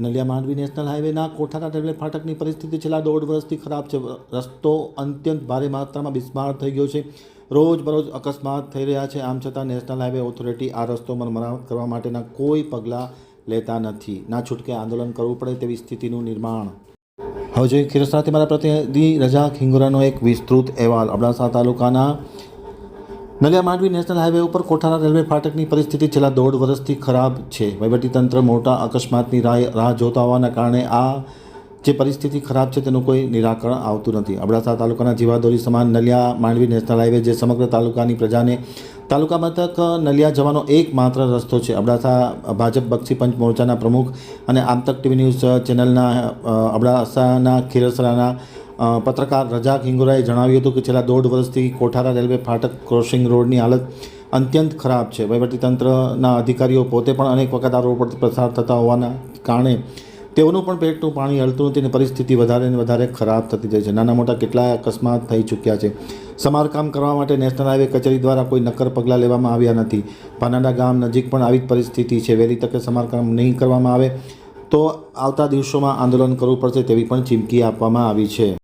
Naliya Mandvi national હાઈવેના Kothara railway ફાટકની પરિસ્થિતિ છેલ્લા દોઢ વર્ષથી ખરાબ છે. રસ્તો અત્યંત ભારે માત્રામાં બિસ્માર થઈ ગયો છે. રોજ બરોજ અકસ્માત થઈ રહ્યા છે. આમ છતાં નેશનલ હાઈવે ઓથોરિટી આ રસ્તોમાં મરામત કરવા માટેના કોઈ પગલાં લેતા નથી. ના છૂટકે આંદોલન કરવું પડે તેવી સ્થિતિનું નિર્માણ. હવે જોઈએ ખીરસરાથી મારા પ્રતિનિધિ રજા ખિંગોરાનો એક વિસ્તૃત અહેવાલ. અબડાસા તાલુકાના નલિયા માંડવી નેશનલ હાઈવે ઉપર કોઠારા રેલવે ફાટકની પરિસ્થિતિ છેલ્લા દોઢ વર્ષથી ખરાબ છે. વહીવટીતંત્ર મોટા અકસ્માતની રાહ રાહ જોતા હોવાના કારણે આ જે પરિસ્થિતિ ખરાબ છે તેનું કોઈ નિરાકરણ આવતું નથી. અબડાસા તાલુકાના જીવાદોરી સમાન નલિયા માંડવી નેશનલ હાઈવે જે સમગ્ર તાલુકાની પ્રજાને તાલુકા મથક નલિયા જવાનો એકમાત્ર રસ્તો છે. અબડાસા ભાજપ બક્ષી પંચ મોરચાના પ્રમુખ અને આમતક ટીવી ન્યૂઝ ચેનલના અબડાસાના ખીરસરાના પત્રકાર રજાક હિંગોરાએ જણાવ્યું હતું કે છેલ્લા દોઢ વર્ષથી કોઠારા રેલવે ફાટક ક્રોસિંગ રોડની હાલત અત્યંત ખરાબ છે. વહીવટીતંત્રના અધિકારીઓ પોતે પણ અનેક વખત આ રોડ પરથી પસાર થતા હોવાના કારણે તેઓનું પણ પેટનું પાણી હલતું નથી અને પરિસ્થિતિ વધારે ને વધારે ખરાબ થતી જાય છે. નાના મોટા કેટલાય અકસ્માત થઈ ચૂક્યા છે. સમારકામ કરવા માટે નેશનલ હાઈવે કચેરી દ્વારા કોઈ નક્કર પગલાં લેવામાં આવ્યા નથી. પાનાડા ગામ નજીક પણ આવી જ પરિસ્થિતિ છે. વહેલી તકે સમારકામ નહીં કરવામાં આવે તો આવતા દિવસોમાં આંદોલન કરવું પડશે તેવી પણ ચીમકી આપવામાં આવી છે.